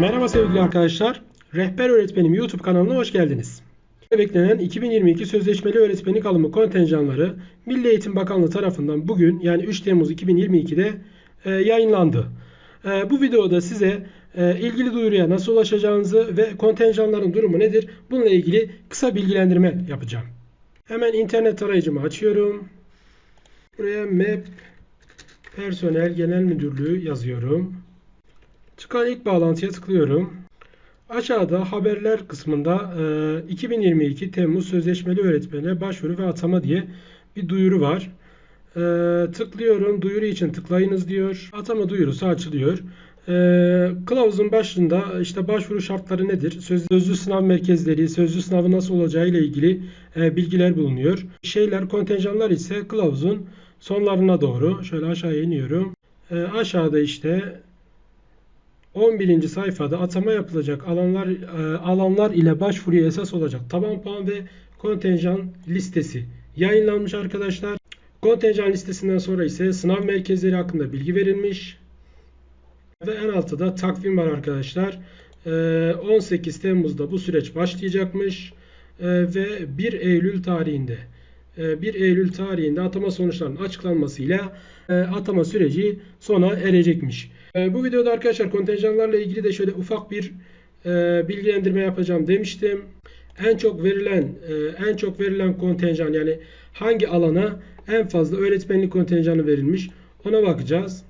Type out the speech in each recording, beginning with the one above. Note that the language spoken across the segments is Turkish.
Merhaba sevgili arkadaşlar. Rehber Öğretmenim YouTube kanalına hoş geldiniz. Beklenen 2022 Sözleşmeli Öğretmenlik Alımı kontenjanları Milli Eğitim Bakanlığı tarafından bugün yani 3 Temmuz 2022'de e, yayınlandı. E, bu videoda size e, ilgili duyuruya nasıl ulaşacağınızı ve kontenjanların durumu nedir bununla ilgili kısa bilgilendirme yapacağım. Hemen internet tarayıcımı açıyorum. Buraya MEP Personel Genel Müdürlüğü yazıyorum. Çıkan ilk bağlantıya tıklıyorum. Aşağıda haberler kısmında e, 2022 Temmuz Sözleşmeli Öğretmene Başvuru ve Atama diye bir duyuru var. E, tıklıyorum. Duyuru için tıklayınız diyor. Atama duyurusu açılıyor. E, kılavuzun başında işte başvuru şartları nedir? Sözlü sınav merkezleri, sözlü sınavı nasıl olacağı ile ilgili e, bilgiler bulunuyor. Şeyler, kontenjanlar ise kılavuzun sonlarına doğru. Şöyle aşağıya iniyorum. E, aşağıda işte 11. sayfada atama yapılacak alanlar e, alanlar ile başvuruya esas olacak taban puan ve kontenjan listesi yayınlanmış arkadaşlar. Kontenjan listesinden sonra ise sınav merkezleri hakkında bilgi verilmiş. Ve en altta da takvim var arkadaşlar. E, 18 Temmuz'da bu süreç başlayacakmış. E, ve 1 Eylül tarihinde 1 Eylül tarihinde atama sonuçlarının açıklanmasıyla atama süreci sona erecekmiş. E, bu videoda arkadaşlar kontenjanlarla ilgili de şöyle ufak bir e, bilgilendirme yapacağım demiştim. En çok verilen e, en çok verilen kontenjan yani hangi alana en fazla öğretmenlik kontenjanı verilmiş ona bakacağız.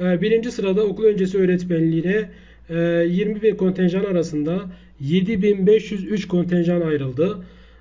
E, birinci sırada okul öncesi öğretmenliğine e, 20 bin kontenjan arasında 7503 kontenjan ayrıldı.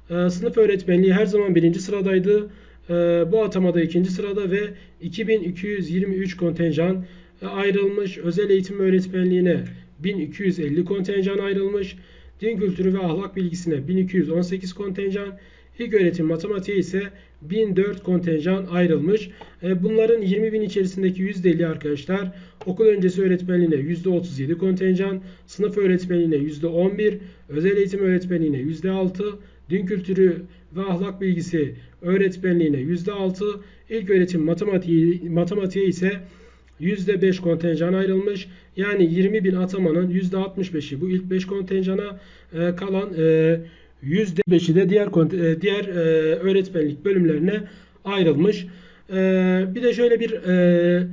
E, sınıf öğretmenliği her zaman birinci sıradaydı. Ee, bu atamada ikinci sırada ve 2223 kontenjan e, ayrılmış. Özel eğitim öğretmenliğine 1250 kontenjan ayrılmış. Din kültürü ve ahlak bilgisine 1218 kontenjan. İlk öğretim matematiğe ise 1004 kontenjan ayrılmış. E, bunların 20 bin içerisindeki %50 arkadaşlar okul öncesi öğretmenliğine %37 kontenjan, sınıf öğretmenliğine %11, özel eğitim öğretmenliğine %6, din kültürü ve ahlak bilgisi öğretmenliğine %6, ilk öğretim matematiği, matematiğe ise %5 kontenjan ayrılmış. Yani 20 bin atamanın %65'i bu ilk 5 kontenjana e, kalan e, %5'i de diğer e, diğer e, öğretmenlik bölümlerine ayrılmış. E, bir de şöyle bir e,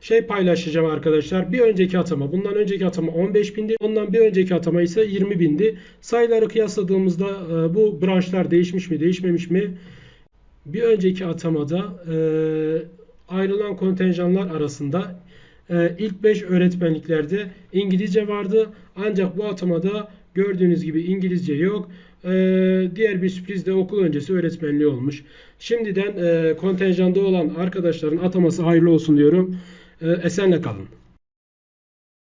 şey paylaşacağım arkadaşlar. Bir önceki atama, bundan önceki atama 15 bindi. Ondan bir önceki atama ise 20 bindi. Sayıları kıyasladığımızda e, bu branşlar değişmiş mi, değişmemiş mi? Bir önceki atamada e, ayrılan kontenjanlar arasında e, ilk 5 öğretmenliklerde İngilizce vardı. Ancak bu atamada gördüğünüz gibi İngilizce yok. E, diğer bir sürpriz de okul öncesi öğretmenliği olmuş. Şimdiden e, kontenjanda olan arkadaşların ataması hayırlı olsun diyorum. Esenle kalın.